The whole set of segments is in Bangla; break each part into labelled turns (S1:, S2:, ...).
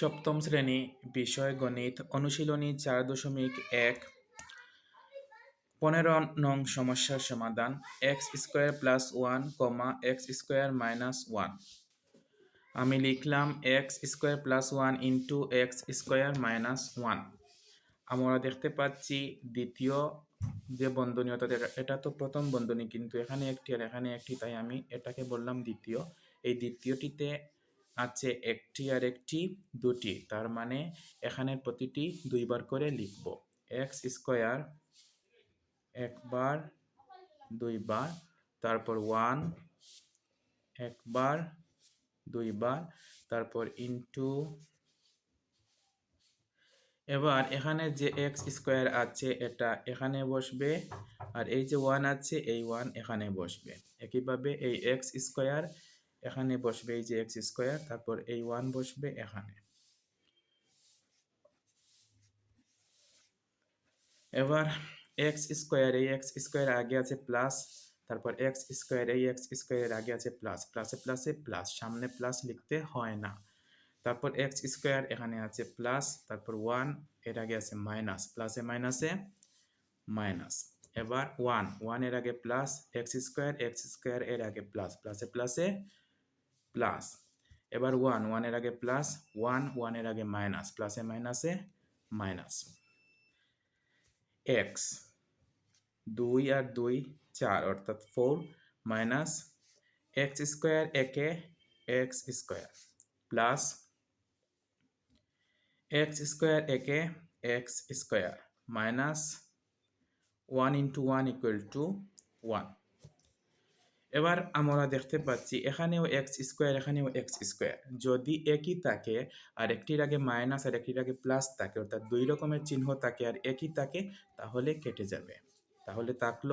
S1: সপ্তম শ্রেণি, বিষয় গণিত, অনুশীলনী চার দশমিক এক। পনেরো নং সমস্যার সমাধান, x square plus one comma x square minus one. আমি লিখলাম x square plus one into x square minus one. আমরা দেখতে পাচ্ছি দ্বিতীয় যে বন্ধনী, অর্থাৎ এটা- তো প্রথম বন্ধনী, কিন্তু এখানে একটি আর এখানে একটি, তাই আমি এটাকে বললাম দ্বিতীয়। এই দ্বিতীয়টিতে আছে একটি আর একটি দুটি, তার মানে এখানে প্রতিটি দুইবার করে লিখব। এক্স স্কোয়ার একবার, দুইবার, তারপর ওয়ান একবার, দুইবার, তারপর ইন্টু এবার এখানে যে এক্স স্কোয়ার আছে এটা এখানে বসবে, আর এই যে ওয়ান আছে, এই ওয়ান এখানে বসবে। একইভাবে এই এক্স স্কোয়ার এখানে বসবে এই যে এক্স স্কোয়ার তারপর এই ওয়ান বসবে এখানে। এবার এক্স স্কোয়ার এই এক্স স্কোয়ার আগে আছে প্লাস তারপর এক্স স্কোয়ার এই এক্স স্কোয়ারের আগে আছে প্লাস প্লাসে প্লাসে প্লাস সামনে প্লাস লিখতে হয় না। তারপর এক্স স্কোয়ার এখানে আছে প্লাস তারপর ওয়ানের আগে আছে মাইনাস প্লাসে মাইনাসে মাইনাস এবার ওয়ান ওয়ানের আগে plus x square x square এর আগে প্লাস প্লাসে প্লাসে প্লাস এবার ওয়ান ওয়ানের আগে প্লাস ওয়ান ওয়ানের আগে মাইনাস প্লাসে মাইনাসে মাইনাস এক্স দুই আর দুই, চার, অর্থাৎ ফোর মাইনাস এক্স স্কোয়ার একে x square plus x square একে x square minus one into one equal to one এবার আমরা দেখতে পাচ্ছি এখানেও এক্স স্কোয়ার এখানেও এক্স স্কোয়ার যদি একই থাকে, আর একটির আগে মাইনাস আর একটির আগে প্লাস থাকে, অর্থাৎ দুই রকমের চিহ্ন থাকে আর একই থাকে, তাহলে কেটে যাবে। তাহলে থাকল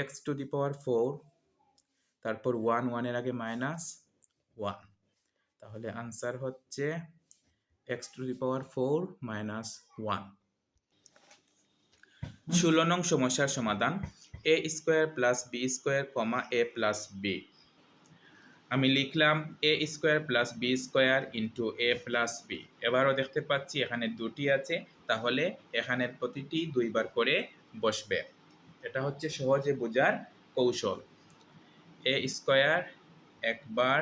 S1: x to the power four তারপর ওয়ান ওয়ানের আগে মাইনাস ওয়ান তাহলে আনসার হচ্ছে x to the power four minus one ষোলো নং সমস্যার সমাধান। A square plus b square comma a plus b আমি লিখলাম a square plus b square into a plus b এবারও দেখতে পাচ্ছি এখানে দুটি আছে, তাহলে এখানের প্রতিটি দুইবার করে বসবে। এটা হচ্ছে সহজে বোঝার কৌশল। এ স্কোয়ার একবার,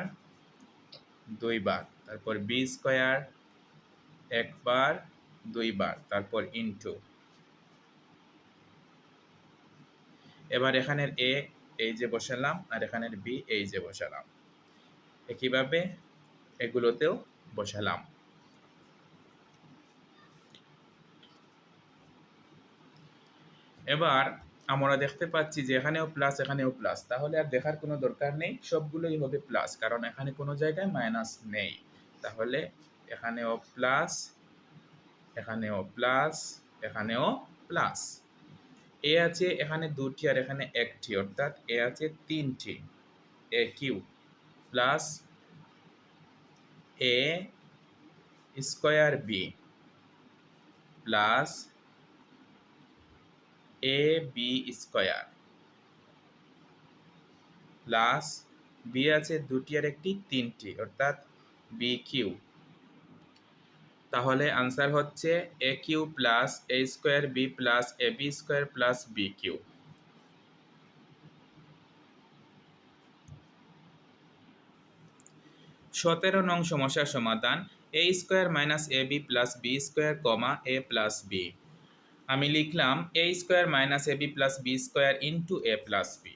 S1: দুইবার, তারপর বি স্কোয়ার একবার, দুইবার, তারপর ইন্টু এবার এখানের এ এই যে বসালাম, আর এখানের বি এই যে বসালাম। একইভাবে এগুলোতেও বসালাম। এবার আমরা দেখতে পাচ্ছি যে এখানেও প্লাস এখানেও প্লাস তাহলে আর দেখার কোনো দরকার নেই, সবগুলোই হবে প্লাস কারণ এখানে কোনো জায়গায় মাইনাস নেই। তাহলে এখানেও প্লাস এখানেও প্লাস এখানেও প্লাস এ আছে এখানে দুটি আর এখানে একটি, অর্থাৎ এ আছে তিনটি। A, cube plus a square b plus a b square plus b আছে দুটি আর একটি তিনটি, অর্থাৎ বি কিউ। তাহলে আনসার হচ্ছে a cube plus a square b plus a b square plus b cube. সতেরো নং সমস্যার সমাধান a square minus a b plus b square comma a plus b আমি লিখলাম a square minus a b plus b square into a plus b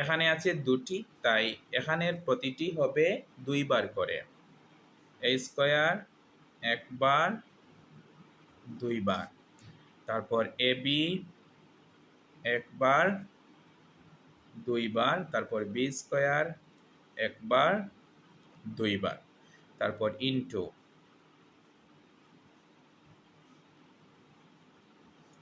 S1: এখানে আছে দুটি, তাই এখানের প্রতিটি হবে দুইবার করে। এ স্কোয়ার একবার, দুইবার। তারপর এ, বি, একবার, দুইবার। তারপর বি স্কোয়ার, একবার, দুইবার। তারপর ইনটু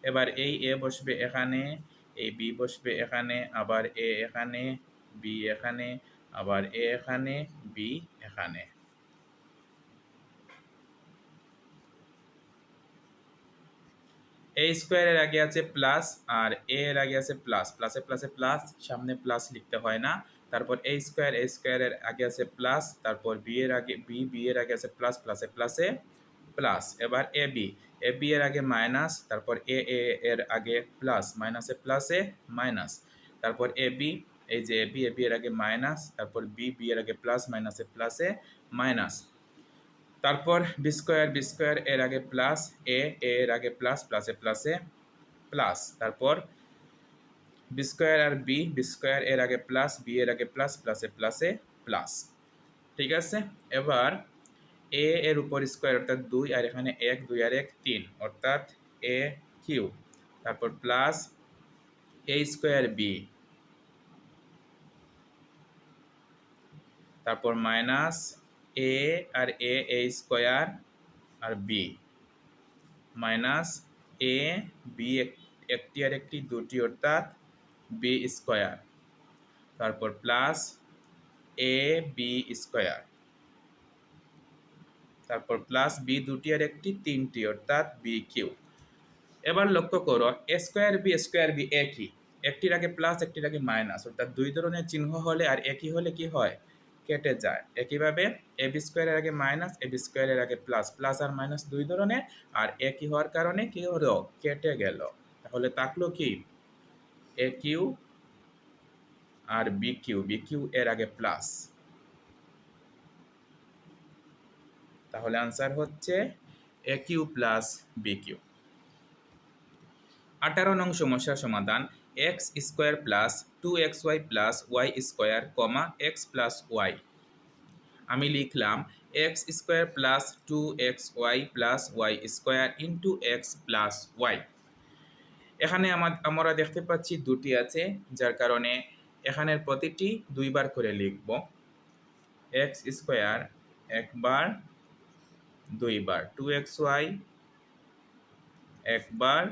S1: এবার এই এ বসবে এখানে, এই বি বসবে এখানে, আবার এ এখানে, বি এখানে, আবার এ এখানে, বি এখানে। এ স্কোয়ারের আগে আছে প্লাস আর এ এর আগে আছে প্লাস প্লাসে প্লাসে প্লাস সামনে প্লাস লিখতে হয় না। তারপর এ স্কোয়ার এ স্কোয়ারের আগে আছে প্লাস তারপর বি এর আগে বি বি এর আগে আছে প্লাস প্লাসে প্লাসে প্লাস এবার এ বি এ বি এর আগে মাইনাস তারপর এ এ এর আগে প্লাস মাইনাসে প্লাসে মাইনাস তারপর এ বি এই যে এ বি এ বি এর আগে মাইনাস তারপর বি বি এর আগে প্লাস মাইনাসে প্লাসে মাইনাস তারপর বি স্কোয়ার বি স্কোয়ার এর আগে প্লাস এ এর আগে প্লাস প্লাসে প্লাসে প্লাস তারপর বি স্কোয়ার আর বি বি স্কোয়ার এর আগে প্লাস বি এর আগে প্লাস প্লাসে প্লাসে প্লাস ঠিক আছে? এবার এ এর উপর স্কোয়ার অর্থাৎ দুই, আর এখানে এক, দুই আর এক, তিন। অর্থাৎ এ কিউ তারপর প্লাস এ স্কোয়ার বি তারপর মাইনাস এ আর এ এ স্কোয়ার আর বি। মাইনাস এ, বি একটি আর একটি দুটি অর্থাৎ বি স্কোয়ার। তারপর প্লাস এ, বি স্কোয়ার। তারপর প্লাস বি দুটি আর একটি তিনটি অর্থাৎ বি কিউ এবার লক্ষ্য করো, a square b square b একই একটির আগে প্লাস, একটির আগে মাইনাস। অর্থাৎ দুই ধরনের চিহ্ন হলে আর একই হলে কি হয়? কেটে যায়। একইভাবে এ বি স্কোয়ারের আগে মাইনাস এ বি স্কোয়ারের আগে প্লাস প্লাস আর মাইনাস দুই ধরনের, আর একই হওয়ার কারণে কি হলো? কেটে গেল। তাহলে থাকল কি? এ কিউ আর বি কিউ বি কিউ এর আগে প্লাস তাহলে আনসার হচ্ছে a cube plus b cube আঠারো নং সমস্যার সমাধান। X square plus two x y plus y square comma x plus y. আমি লিখলাম x square plus two x y plus y square into x plus y. এখানে আমরা দেখতে পাচ্ছি দুটি আছে, যার কারণে এখানের প্রতিটি দুইবার করে লিখব। এক্স স্কোয়ার একবার, দুইবার, টু এক্স ওয়াই একবার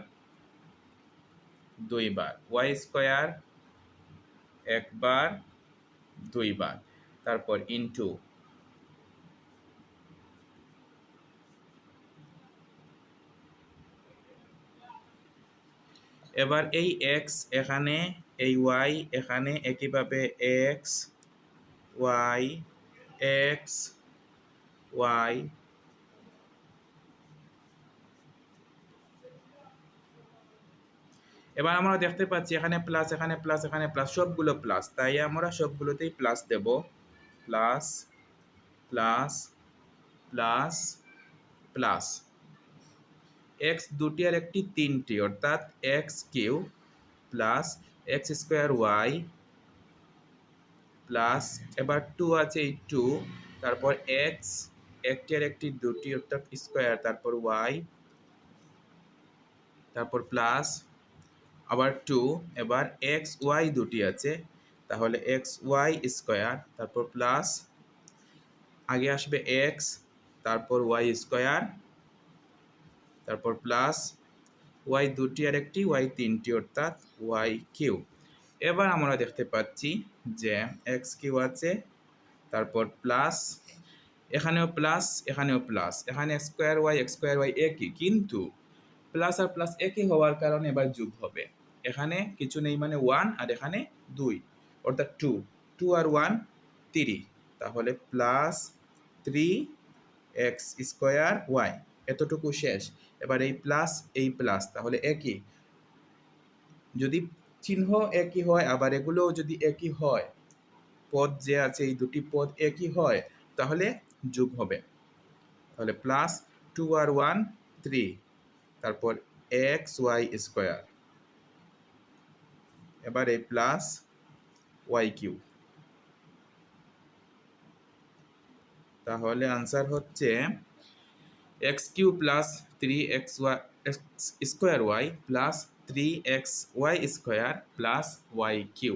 S1: দুইবার। ওয়াই স্কোয়ার একবার দুইবার। তারপর ইনটু এবার এই এক্স এখানে, এই ওয়াই এখানে একইভাবে এক্স ওয়াই এক্স ওয়াই এবার আমরা দেখতে পাচ্ছি এখানে প্লাস এখানে প্লাস এখানে প্লাস সবগুলো প্লাস তাই আমরা সবগুলোতেই প্লাস দেব। Plus plus plus plus x দুটি আর একটি তিনটি, অর্থাৎ x cube plus x square y plus এবার টু আছে এই টু তারপর এক্স একটি আর একটি দুটি, অর্থাৎ স্কোয়ার তারপর ওয়াই তারপর প্লাস আবার টু এবার এক্স ওয়াই দুটি আছে, তাহলে এক্স ওয়াই স্কোয়ার তারপর প্লাস আগে আসবে এক্স তারপর ওয়াই স্কোয়ার তারপর প্লাস ওয়াই দুটি আর একটি ওয়াই তিনটি অর্থাৎ ওয়াই কিউ এবার আমরা দেখতে পাচ্ছি যে এক্স কিউ আছে, তারপর প্লাস এখানেও প্লাস এখানেও প্লাস এখানে স্কোয়ার ওয়াই স্কোয়ার ওয়াই একই, কিন্তু প্লাস আর প্লাস একই হওয়ার কারণে এবার যোগ হবে। এখানে কিছু নেই মানে ওয়ান আর এখানে দুই, অর্থাৎ টু টু আর ওয়ান থ্রি তাহলে plus three x square y এতটুকু শেষ। এবার এই প্লাস এই প্লাস তাহলে একই। যদি চিহ্ন একই হয়, আবার এগুলোও যদি একই হয়, পদ যে আছে, এই দুটি পদ একই হয়, তাহলে যোগ হবে। তাহলে প্লাস টু আর ওয়ান থ্রি তারপর এক্স ওয়াই স্কোয়ার এবার এই প্লাস ওয়াই কিউ। তাহলে আনসার হচ্ছে x cube plus three x y square y plus three x y square plus y cube.